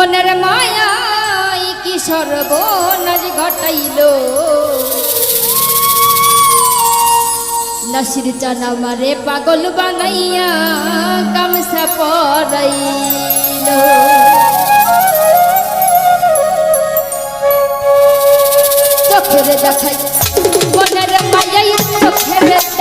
মনের মায়াই কি সর্বনাশ ঘটাইল? নাসির চানা মারে পাগল বানাইয়া গামসা পরাইল। চোখের দেখাই মনের মায়াই চোখের দেখ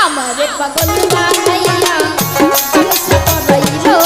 আমার পাগল বানাইয়া বানাইলো